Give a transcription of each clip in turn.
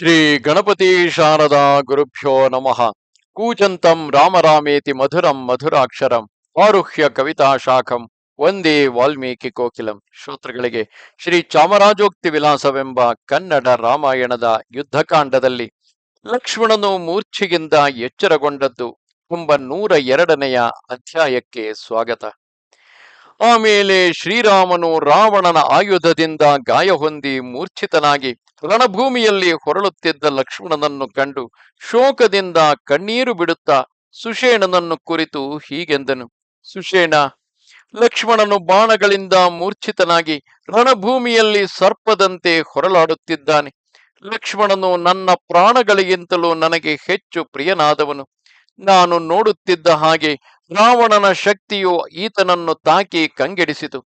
ಶ್ರೀ ಗಣಪತಿ ಶಾರದಾ ಗುರುಭ್ಯೋ ನಮಃ. ಕೂಚಂತಂ ರಾಮರಾಮೇತಿ ಮಧುರಂ ಮಧುರಾಕ್ಷರಂ ಆರುಹ್ಯ ಕವಿತಾ ಶಾಖಂ ಒಂದೇ ವಾಲ್ಮೀಕಿ ಕೋಕಿಲಂ. ಶ್ರೋತೃಗಳಿಗೆ ಶ್ರೀ ಚಾಮರಾಜೋಕ್ತಿ ವಿಲಾಸವೆಂಬ ಕನ್ನಡ ರಾಮಾಯಣದ ಯುದ್ಧಕಾಂಡದಲ್ಲಿ ಲಕ್ಷ್ಮಣನು ಮೂರ್ಛೆಗಿಂದ ಎಚ್ಚರಗೊಂಡದ್ದು ಎಂಬ ನೂರ ಎರಡನೆಯ ಅಧ್ಯಾಯಕ್ಕೆ ಸ್ವಾಗತ. ಆಮೇಲೆ ಶ್ರೀರಾಮನು ರಾವಣನ ಆಯುಧದಿಂದ ಗಾಯ ಹೊಂದಿ ಮೂರ್ಛಿತನಾಗಿ ರಣಭೂಮಿಯಲ್ಲಿ ಹೊರಳುತ್ತಿದ್ದ ಲಕ್ಷ್ಮಣನನ್ನು ಕಂಡು ಶೋಕದಿಂದ ಕಣ್ಣೀರು ಬಿಡುತ್ತಾ ಸುಷೇಣನನ್ನು ಕುರಿತು ಹೀಗೆಂದನು. ಸುಷೇಣ, ಲಕ್ಷ್ಮಣನು ಬಾಣಗಳಿಂದ ಮೂರ್ಛಿತನಾಗಿ ರಣಭೂಮಿಯಲ್ಲಿ ಸರ್ಪದಂತೆ ಹೊರಲಾಡುತ್ತಿದ್ದಾನೆ. ಲಕ್ಷ್ಮಣನು ನನ್ನ ಪ್ರಾಣಗಳಿಗಿಂತಲೂ ನನಗೆ ಹೆಚ್ಚು ಪ್ರಿಯನಾದವನು. ನಾನು ನೋಡುತ್ತಿದ್ದ ಹಾಗೆ ರಾವಣನ ಶಕ್ತಿಯು ಈತನನ್ನು ತಾಕಿ ಕಂಗೆಡಿಸಿತು.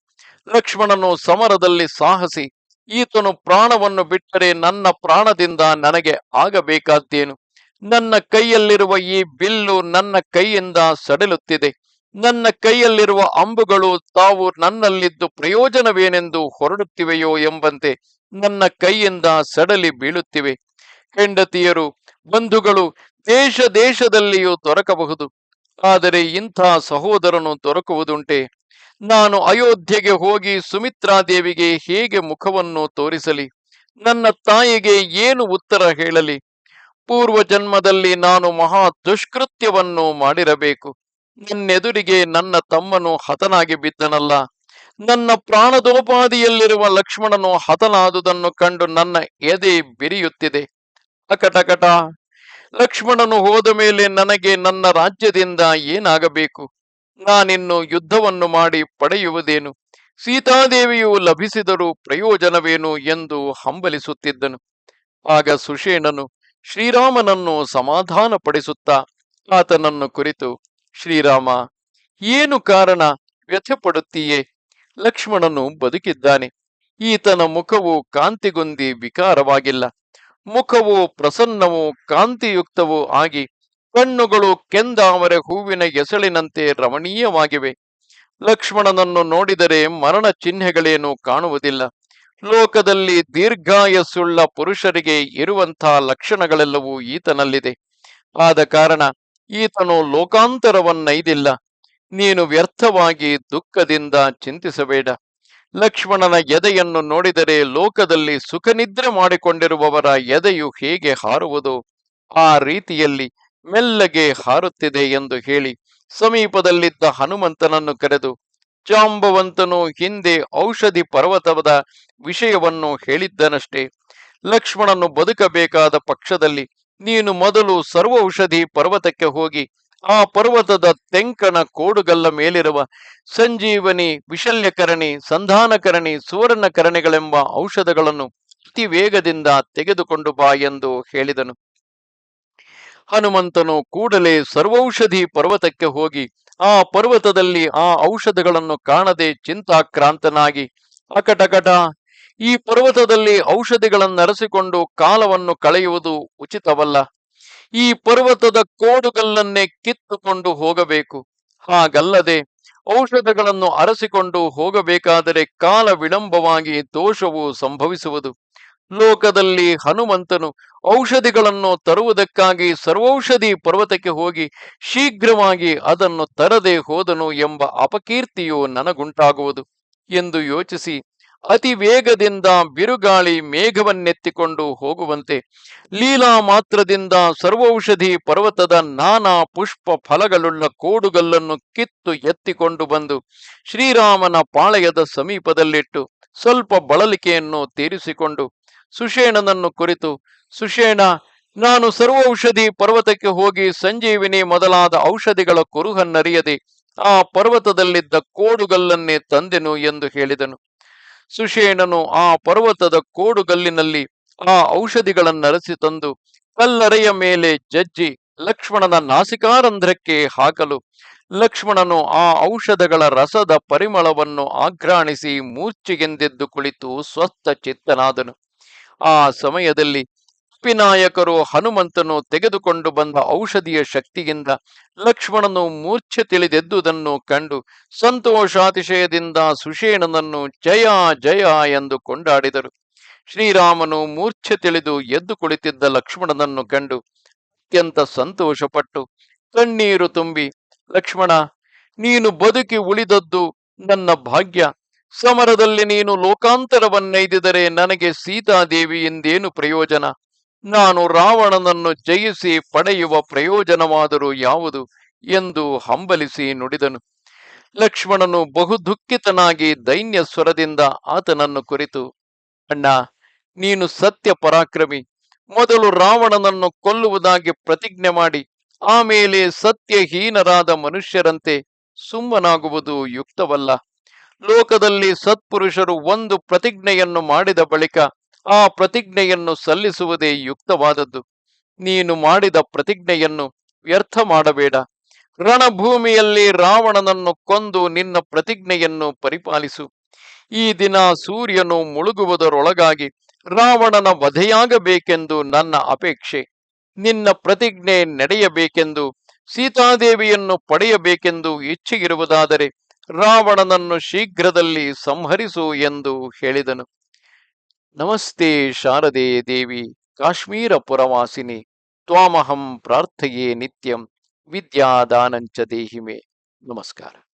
ಲಕ್ಷ್ಮಣನು ಸಮರದಲ್ಲಿ ಸಾಹಸಿ ಈತನು ಪ್ರಾಣವನ್ನು ಬಿಟ್ಟರೆ ನನ್ನ ಪ್ರಾಣದಿಂದ ನನಗೆ ಆಗಬೇಕಾದ್ದೇನು ನನ್ನ ಕೈಯಲ್ಲಿರುವ ಈ ಬಿಲ್ಲು ನನ್ನ ಕೈಯಿಂದ ಸಡಿಲುತ್ತಿದೆ. ನನ್ನ ಕೈಯಲ್ಲಿರುವ ಅಂಬುಗಳು ತಾವು ನನ್ನಲ್ಲಿದ್ದು ಪ್ರಯೋಜನವೇನೆಂದು ಹೊರಡುತ್ತಿವೆಯೋ ಎಂಬಂತೆ ನನ್ನ ಕೈಯಿಂದ ಸಡಲಿ ಬೀಳುತ್ತಿವೆ. ಹೆಂಡತಿಯರು, ಬಂಧುಗಳು ದೇಶ ದೇಶದಲ್ಲಿಯೂ ದೊರಕಬಹುದು. ಆದರೆ ಇಂಥ ಸಹೋದರನು ದೊರಕುವುದುಂಟೆ? ನಾನು ಅಯೋಧ್ಯೆಗೆ ಹೋಗಿ ಸುಮಿತ್ರಾದೇವಿಗೆ ಹೇಗೆ ಮುಖವನ್ನು ತೋರಿಸಲಿ? ನನ್ನ ತಾಯಿಗೆ ಏನು ಉತ್ತರ ಹೇಳಲಿ? ಪೂರ್ವ ಜನ್ಮದಲ್ಲಿ ನಾನು ಮಹಾ ದುಷ್ಕೃತ್ಯವನ್ನು ಮಾಡಿರಬೇಕು. ನನ್ನೆದುರಿಗೆ ನನ್ನ ತಮ್ಮನು ಹತನಾಗಿ ಬಿದ್ದನಲ್ಲ. ನನ್ನ ಪ್ರಾಣದೋಪಾದಿಯಲ್ಲಿರುವ ಲಕ್ಷ್ಮಣನು ಹತನಾದುದನ್ನು ಕಂಡು ನನ್ನ ಎದೆ ಬಿರಿಯುತ್ತಿದೆ. ಅಕಟಕಟ. ಲಕ್ಷ್ಮಣನು ಹೋದ ಮೇಲೆ ನನಗೆ ನನ್ನ ರಾಜ್ಯದಿಂದ ಏನಾಗಬೇಕು? ನಾನಿನ್ನು ಯುದ್ಧವನ್ನು ಮಾಡಿ ಪಡೆಯುವುದೇನು? ಸೀತಾದೇವಿಯು ಲಭಿಸಿದರೂ ಪ್ರಯೋಜನವೇನು ಎಂದು ಹಂಬಲಿಸುತ್ತಿದ್ದನು. ಆಗ ಸುಷೇಣನು ಶ್ರೀರಾಮನನ್ನು ಸಮಾಧಾನಪಡಿಸುತ್ತಾ ಆತನನ್ನು ಕುರಿತು, ಶ್ರೀರಾಮ, ಏನು ಕಾರಣ? ವ್ಯಥಪಡುತ್ತೀಯೇ? ಲಕ್ಷ್ಮಣನು ಬದುಕಿದ್ದಾನೆ. ಈತನ ಮುಖವು ಕಾಂತಿಗೊಂದಿ ವಿಕಾರವಾಗಿಲ್ಲ. ಮುಖವು ಪ್ರಸನ್ನವೂ ಕಾಂತಿಯುಕ್ತವೂ ಆಗಿ ಕಣ್ಣುಗಳು ಕೆಂದಾವರೆ ಹೂವಿನ ಎಸಳಿನಂತೆ ರಮಣೀಯವಾಗಿವೆ. ಲಕ್ಷ್ಮಣನನ್ನು ನೋಡಿದರೆ ಮರಣ ಚಿಹ್ನೆಗಳೇನು ಕಾಣುವುದಿಲ್ಲ. ಲೋಕದಲ್ಲಿ ದೀರ್ಘಾಯಸ್ಸುಳ್ಳ ಪುರುಷರಿಗೆ ಇರುವಂತಹ ಲಕ್ಷಣಗಳೆಲ್ಲವೂ ಈತನಲ್ಲಿದೆ. ಆದ ಕಾರಣ ಈತನು ಲೋಕಾಂತರವನ್ನೈದಿಲ್ಲ. ನೀನು ವ್ಯರ್ಥವಾಗಿ ದುಃಖದಿಂದ ಚಿಂತಿಸಬೇಡ. ಲಕ್ಷ್ಮಣನ ಎದೆಯನ್ನು ನೋಡಿದರೆ ಲೋಕದಲ್ಲಿ ಸುಖನಿದ್ರೆ ಮಾಡಿಕೊಂಡಿರುವವರ ಎದೆಯು ಹೇಗೆ ಹಾರುವುದು? ಆ ರೀತಿಯಲ್ಲಿ ಮೆಲ್ಲಗೆ ಹಾರುತ್ತಿದೆ ಎಂದು ಹೇಳಿ ಸಮೀಪದಲ್ಲಿದ್ದ ಹನುಮಂತನನ್ನು ಕರೆದು, ಚಾಂಬವಂತನು ಹಿಂದೆ ಔಷಧಿ ಪರ್ವತದ ವಿಷಯವನ್ನು ಹೇಳಿದ್ದನಷ್ಟೇ. ಲಕ್ಷ್ಮಣನು ಬದುಕಬೇಕಾದ ಪಕ್ಷದಲ್ಲಿ ನೀನು ಮೊದಲು ಸರ್ವ ಔಷಧಿ ಪರ್ವತಕ್ಕೆ ಹೋಗಿ, ಆ ಪರ್ವತದ ತೆಂಕಣ ಕೋಡುಗಲ್ಲ ಮೇಲಿರುವ ಸಂಜೀವನಿ, ವಿಶಲ್ಯಕರಣಿ, ಸಂಧಾನಕರಣಿ, ಸುವರ್ಣಕರಣಿಗಳೆಂಬ ಔಷಧಗಳನ್ನು ಅತಿ ವೇಗದಿಂದ ತೆಗೆದುಕೊಂಡು ಬಾ ಎಂದು ಹೇಳಿದನು. ಹನುಮಂತನು ಕೂಡಲೇ ಸರ್ವೌಷಧಿ ಪರ್ವತಕ್ಕೆ ಹೋಗಿ ಆ ಪರ್ವತದಲ್ಲಿ ಆ ಔಷಧಗಳನ್ನು ಕಾಣದೆ ಚಿಂತಾಕ್ರಾಂತನಾಗಿ, ಅಕಟಕಟ, ಈ ಪರ್ವತದಲ್ಲಿ ಔಷಧಿಗಳನ್ನರಸಿಕೊಂಡು ಕಾಲವನ್ನು ಕಳೆಯುವುದು ಉಚಿತವಲ್ಲ. ಈ ಪರ್ವತದ ಕೋಡುಗಲ್ಲನ್ನೇ ಕಿತ್ತುಕೊಂಡು ಹೋಗಬೇಕು. ಹಾಗಲ್ಲದೆ ಔಷಧಗಳನ್ನು ಅರಸಿಕೊಂಡು ಹೋಗಬೇಕಾದರೆ ಕಾಲ ವಿಳಂಬವಾಗಿ ದೋಷವು ಸಂಭವಿಸುವುದು. ಲೋಕದಲ್ಲಿ ಹನುಮಂತನು ಔಷಧಿಗಳನ್ನು ತರುವುದಕ್ಕಾಗಿ ಸರ್ವೌಷಧಿ ಪರ್ವತಕ್ಕೆ ಹೋಗಿ ಶೀಘ್ರವಾಗಿ ಅದನ್ನು ತರದೆ ಹೋದನು ಎಂಬ ಅಪಕೀರ್ತಿಯು ನನಗುಂಟಾಗುವುದು ಎಂದು ಯೋಚಿಸಿ ಅತಿ ವೇಗದಿಂದ ಬಿರುಗಾಳಿ ಮೇಘವನ್ನೆತ್ತಿಕೊಂಡು ಹೋಗುವಂತೆ ಲೀಲಾ ಮಾತ್ರದಿಂದ ಸರ್ವೌಷಧಿ ಪರ್ವತದ ನಾನಾ ಪುಷ್ಪ ಫಲಗಳುಳ್ಳ ಕೋಡುಗಲ್ಲನ್ನು ಕಿತ್ತು ಎತ್ತಿಕೊಂಡು ಬಂದು ಶ್ರೀರಾಮನ ಪಾಳೆಯದ ಸಮೀಪದಲ್ಲಿಟ್ಟು ಸ್ವಲ್ಪ ಬಳಲಿಕೆಯನ್ನು ತೀರಿಸಿಕೊಂಡು ಸುಷೇಣನನ್ನು ಕುರಿತು, ಸುಷೇಣ, ನಾನು ಸರ್ವ ಔಷಧಿ ಪರ್ವತಕ್ಕೆ ಹೋಗಿ ಸಂಜೀವಿನಿ ಮೊದಲಾದ ಔಷಧಿಗಳ ಕುರುಹನ್ನರಿಯದೆ, ಆ ಪರ್ವತದಲ್ಲಿದ್ದ ಕೋಡುಗಲ್ಲನ್ನೇ ತಂದೆನು ಎಂದು ಹೇಳಿದನು. ಸುಷೇಣನು ಆ ಪರ್ವತದ ಕೋಡುಗಲ್ಲಿನಲ್ಲಿ ಆ ಔಷಧಿಗಳನ್ನರಸಿ ತಂದು, ಕಲ್ಲರೆಯ ಮೇಲೆ ಜಜ್ಜಿ ಲಕ್ಷ್ಮಣನ ನಾಸಿಕಾರಂಧ್ರಕ್ಕೆ ಹಾಕಲು, ಲಕ್ಷ್ಮಣನು ಆ ಔಷಧಗಳ ರಸದ ಪರಿಮಳವನ್ನು ಆಘ್ರಾಣಿಸಿ ಮೂರ್ಛೆಗೆಂದೆದ್ದು ಕುಳಿತು ಸ್ವಸ್ಥ ಚಿತ್ತನಾದನು. ಆ ಸಮಯದಲ್ಲಿ ಪಿನಾಯಕರು ಹನುಮಂತನು ತೆಗೆದುಕೊಂಡು ಬಂದ ಔಷಧಿಯ ಶಕ್ತಿಯಿಂದ ಲಕ್ಷ್ಮಣನು ಮೂರ್ಛೆ ತಿಳಿದೆದ್ದುದನ್ನು ಕಂಡು ಸಂತೋಷಾತಿಶಯದಿಂದ ಸುಷೇಣನನ್ನು ಜಯ ಜಯ ಎಂದು ಕೊಂಡಾಡಿದರು. ಶ್ರೀರಾಮನು ಮೂರ್ಛೆ ತಿಳಿದು ಎದ್ದು ಕುಳಿತಿದ್ದ ಲಕ್ಷ್ಮಣನನ್ನು ಕಂಡು ಅತ್ಯಂತ ಸಂತೋಷಪಟ್ಟು ಕಣ್ಣೀರು ತುಂಬಿ, ಲಕ್ಷ್ಮಣ, ನೀನು ಬದುಕಿ ಉಳಿದದ್ದು ನನ್ನ ಭಾಗ್ಯ. ಸಮರದಲ್ಲಿ ನೀನು ಲೋಕಾಂತರವನ್ನೈದಿದರೆ ನನಗೆ ಸೀತಾದೇವಿ ಎಂದೇನು ಪ್ರಯೋಜನ? ನಾನು ರಾವಣನನ್ನು ಜಯಿಸಿ ಪಡೆಯುವ ಪ್ರಯೋಜನವಾದರೂ ಯಾವುದು? ಎಂದು ಹಂಬಲಿಸಿ ನುಡಿದನು. ಲಕ್ಷ್ಮಣನು ಬಹು ದುಃಖಿತನಾಗಿ ದೈನ್ಯ ಸ್ವರದಿಂದ ಆತನನ್ನು ಕುರಿತು, ಅಣ್ಣ, ನೀನು ಸತ್ಯ ಪರಾಕ್ರಮಿ. ಮೊದಲು ರಾವಣನನ್ನು ಕೊಲ್ಲುವುದಾಗಿ ಪ್ರತಿಜ್ಞೆ ಮಾಡಿ, ಆಮೇಲೆ ಸತ್ಯಹೀನರಾದ ಮನುಷ್ಯರಂತೆ ಸುಮ್ಮನಾಗುವುದು ಯುಕ್ತವಲ್ಲ. ಲೋಕದಲ್ಲಿ ಸತ್ಪುರುಷರು ಒಂದು ಪ್ರತಿಜ್ಞೆಯನ್ನು ಮಾಡಿದ ಬಳಿಕ ಆ ಪ್ರತಿಜ್ಞೆಯನ್ನು ಸಲ್ಲಿಸುವುದೇ ಯುಕ್ತವಾದದ್ದು. ನೀನು ಮಾಡಿದ ಪ್ರತಿಜ್ಞೆಯನ್ನು ವ್ಯರ್ಥ ಮಾಡಬೇಡ. ರಣಭೂಮಿಯಲ್ಲಿ ರಾವಣನನ್ನು ಕೊಂದು ನಿನ್ನ ಪ್ರತಿಜ್ಞೆಯನ್ನು ಪರಿಪಾಲಿಸು. ಈ ದಿನ ಸೂರ್ಯನು ಮುಳುಗುವುದರೊಳಗಾಗಿ ರಾವಣನ ವಧೆಯಾಗಬೇಕೆಂದು ನನ್ನ ಅಪೇಕ್ಷೆ. ನಿನ್ನ ಪ್ರತಿಜ್ಞೆ ನಡೆಯಬೇಕೆಂದು ಸೀತಾದೇವಿಯನ್ನು ಪಡೆಯಬೇಕೆಂದು ಇಚ್ಛೆಯಿರುವುದಾದರೆ ರಾವಣನನ್ನು ಶೀಘ್ರದಲ್ಲಿ ಸಂಹರಿಸು ಎಂದು ಹೇಳಿದನು. ನಮಸ್ತೆ ಶಾರದೆ ದೇವಿ, ಕಾಶ್ಮೀರ ಪುರವಾಸಿನಿ, ತ್ವಾಮಹಂ ಪ್ರಾರ್ಥೆಯೇ ನಿತ್ಯಂ, ವಿದ್ಯಾದಾನಂಚ ದೇಹಿಮೆ. ನಮಸ್ಕಾರ.